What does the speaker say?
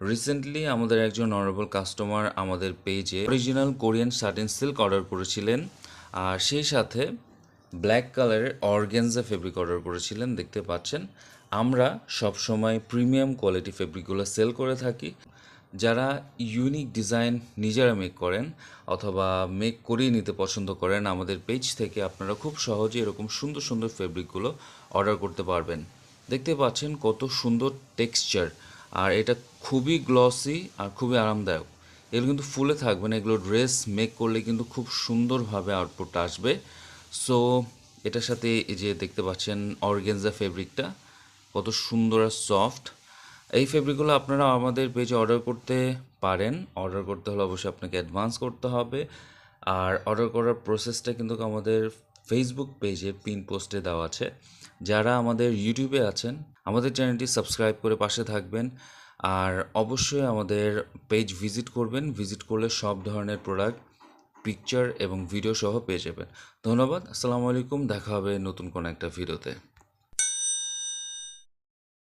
Recently আমাদের একজন honourable customer আমাদের পেজে original Korean satin silk order করেছিলেন। আর সেই সাথে ব্ল্যাক কালারের অর্গ্যানজা ফেব্রিক অর্ডার করেছিলেন, দেখতে পাচ্ছেন। আমরা সবসময় প্রিমিয়াম কোয়ালিটি ফেব্রিকগুলো সেল করে থাকি। যারা ইউনিক ডিজাইন নিজেরা মেক করেন অথবা মেক করিয়ে নিতে পছন্দ করেন, আমাদের পেজ থেকে আপনারা খুব সহজে এরকম সুন্দর সুন্দর ফেব্রিকগুলো অর্ডার করতে পারবেন। দেখতে পাচ্ছেন কত সুন্দর টেক্সচার আর এটা খুবই গ্লসি আর খুবই আরামদায়ক। এগুলো কিন্তু ফুলে থাকবে না, এগুলো ড্রেস মেক করলে কিন্তু খুব সুন্দরভাবে আউটপুটটা আসবে। সো এটার সাথে এই যে দেখতে পাচ্ছেন অর্গেনজা ফেব্রিকটা কত সুন্দর আর সফট এই ফেব্রিকগুলো আপনারা আমাদের পেজে অর্ডার করতে পারেন। অর্ডার করতে হলে অবশ্যই আপনাকে অ্যাডভান্স করতে হবে। আর অর্ডার করার প্রসেসটা কিন্তু আমাদের ফেসবুক পেজে পিন পোস্টে দেওয়া আছে। যারা আমাদের ইউটিউবে আছেন আমাদের চ্যানেলটি সাবস্ক্রাইব করে পাশে থাকবেন। আর অবশ্যই আমাদের পেজ ভিজিট করবেন। ভিজিট করলে সব ধরনের প্রোডাক্ট, পিকচার এবং ভিডিও সহ পেয়ে যাবেন। ধন্যবাদ। আসসালামু আলাইকুম। দেখা হবে নতুন কোনো একটা ভিডিওতে।